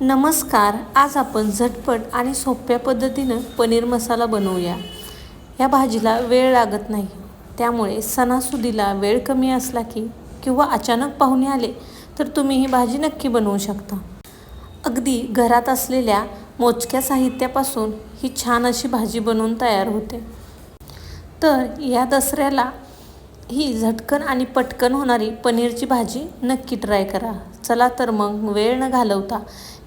नमस्कार आज आपण झटपट आणि सोप्या पद्धतीनं पनीर मसाला बनवूया. या भाजीला वेळ लागत नाही. त्यामुळे सणासुदीला वेळ कमी असला की किंवा अचानक पाहुणे आले तर तुम्ही ही भाजी नक्की बनवू शकता. अगदी घरात असलेल्या मोजक्या साहित्यापासून ही छान अशी भाजी बनवून तयार होते. तर या दसऱ्याला ही झटकन आणि पटकन होणारी पनीरची भाजी नक्की ट्राय करा. चला तर मग वेळ न घालवता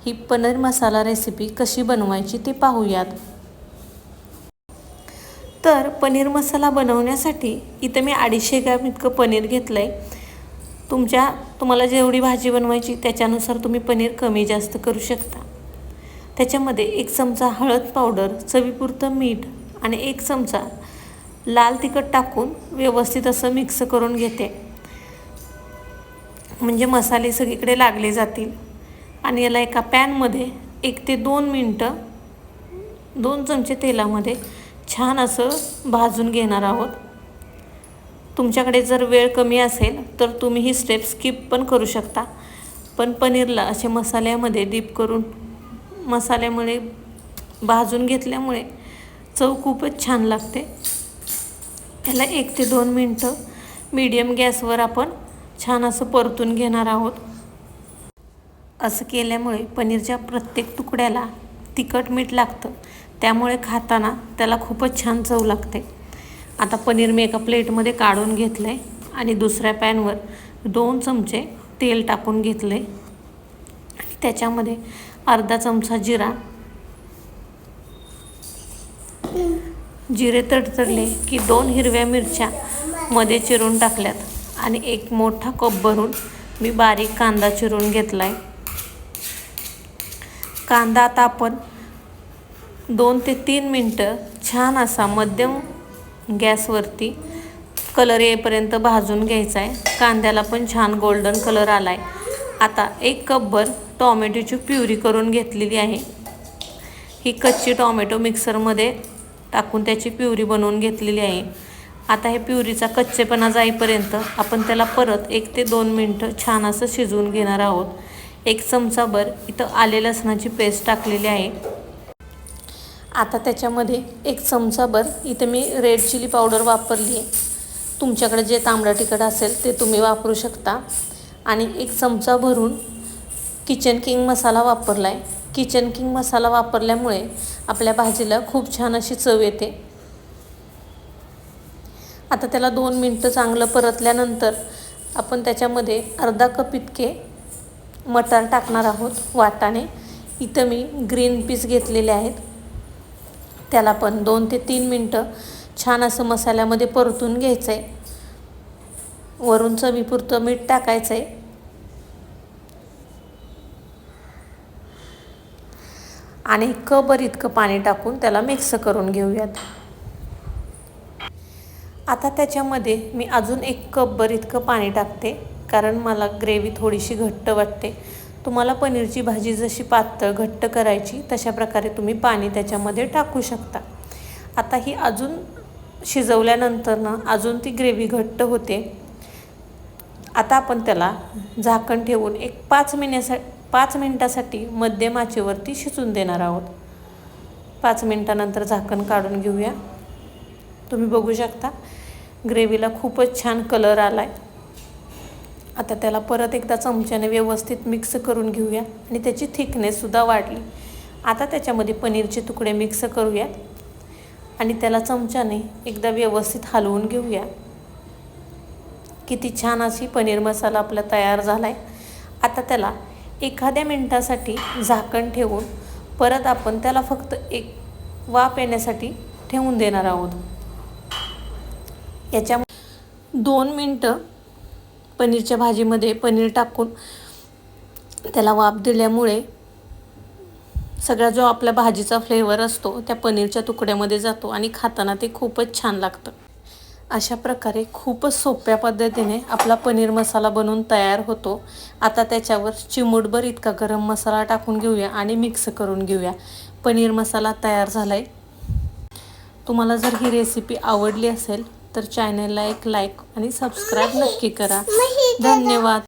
ही पनीर मसाला रेसिपी कशी बनवायची ते पाहूयात. तर पनीर मसाला बनवण्यासाठी इथं मी अडीचशे ग्रॅम इतकं पनीर घेतलं आहे तुमच्या तुम्हाला जेवढी भाजी बनवायची त्याच्यानुसार तुम्ही पनीर कमी जास्त करू शकता. त्याच्यामध्ये एक चमचा हळद पावडर चवीपुरतं मीठ आणि एक चमचा लाल तिखट टाकून व्यवस्थित असं मिक्स करून घेते. म्हणजे मसाले सगळीकडे लागले जातील. आणि याला एका पॅनमध्ये एक ते दोन मिनटं दोन चमचे तेलामध्ये छान असं भाजून घेणार आहोत. तुमच्याकडे जर वेळ कमी असेल तर तुम्ही ही स्टेप स्किप पण करू शकता. पण पनीरला असे मसाल्यामध्ये डीप करून मसाल्यामुळे भाजून घेतल्यामुळे चव खूपच छान लागते. याला एक ते दोन मिनटं मीडियम गॅसवर आपण छान असं परतून घेणार आहोत. असं केल्यामुळे पनीरच्या प्रत्येक तुकड्याला तिखट मीठ लागतं. त्यामुळे खाताना त्याला खूपच छान चव लागते. आता पनीर मी एका प्लेटमध्ये काढून घेतलं आहे आणि दुसऱ्या पॅनवर दोन चमचे तेल टाकून घेतलं आहे आणि त्याच्यामध्ये अर्धा चमचा जिरा जिरे तडतडले की दोन हिरव्या मिरच्या मध्ये चिरून टाकल्यात आणि एक मोठा कप भरून मी बारीक कांदा चिरून घेतला आहे कांदा आता आपण दोन ते तीन मिनटं छान असा मध्यम गॅसवरती कलर येईपर्यंत भाजून घ्यायचा आहे कांद्याला पण छान गोल्डन कलर आला आहे आता एक कपभर टॉमॅटोची प्युरी करून घेतलेली आहे. ही कच्ची टॉमॅटो मिक्सरमध्ये टाकून त्याची प्युरी बनवून घेतलेली आहे. आता हे प्युरीचा कच्चेपणा जाईपर्यंत आपण त्याला परत एक ते दोन मिनटं छान असं शिजवून घेणार आहोत. एक चमचाभर इथं आले लसणाची पेस्ट टाकलेली आहे. आता त्याच्यामध्ये एक चमचाभर इथं मी रेड चिली पावडर वापरली आहे. तुमच्याकडे जे तांबडा तिखट असेल ते तुम्ही वापरू शकता. आणि एक चमचा भरून किचन किंग मसाला वापरला आहे किचन किंग मसाला वापरल्यामुळे आपल्या भाजीला खूप छान अशी चव येते. आता त्याला दोन मिनटं चांगलं परतल्यानंतर आपण त्याच्यामध्ये अर्धा कप इतके मटार टाकणार आहोत वाटाणे. इथं मी ग्रीन पीस घेतलेले आहेत. त्याला पण दोन ते तीन मिनटं छान असं मसाल्यामध्ये परतून घ्यायचं आहे वरून चवीपुरतं मीठ टाकायचं आहे आणि कबर इतकं पाणी टाकून त्याला मिक्स करून घेऊयात. आता त्याच्यामध्ये मी अजून एक कपभर इतकं पाणी टाकते कारण मला ग्रेव्ही थोडीशी घट्ट वाटते. तुम्हाला पनीरची भाजी जशी पातळ घट्ट करायची तशा प्रकारे तुम्ही पाणी त्याच्यामध्ये टाकू शकता. आता ही अजून शिजवल्यानंतर ना अजून ती ग्रेव्ही घट्ट होते. आता आपण त्याला झाकण ठेवून एक पाच मिनिसा पाच मिनटासाठी मध्यम आचेवरती शिजून देणार आहोत. पाच मिनटानंतर झाकण काढून घेऊया. तुम्ही बघू शकता ग्रेव्हीला खूपच छान कलर आला आहे आता त्याला परत एकदा चमच्याने व्यवस्थित मिक्स करून घेऊया आणि त्याची थिकनेससुद्धा वाढली. आता त्याच्यामध्ये पनीरचे तुकडे मिक्स करूयात आणि त्याला चमच्याने एकदा व्यवस्थित हलवून घेऊया. किती छान अशी पनीर मसाला आपला तयार झाला आहे आता त्याला एखाद्या मिनटासाठी झाकण ठेवून परत आपण त्याला फक्त एक वाफ येण्यासाठी ठेवून देणार आहोत. याच्या दोन मिनटं पनीरच्या भाजीमध्ये पनीर टाकून त्याला वाफ दिल्यामुळे सगळा जो आपल्या भाजीचा फ्लेवर असतो त्या पनीरच्या तुकड्यामध्ये जातो आणि खाताना ते खूपच छान लागतं. अशा प्रकारे खूपच सोप्या पद्धतीने आपला पनीर मसाला बनवून तयार होतो. आता त्याच्यावर चिमूटभर इतका गरम मसाला टाकून घेऊया आणि मिक्स करून घेऊया. पनीर मसाला तयार झाला आहे तुम्हाला जर ही रेसिपी आवडली असेल तर चॅनलला एक लाईक आणि सबस्क्राईब नक्की करा. धन्यवाद.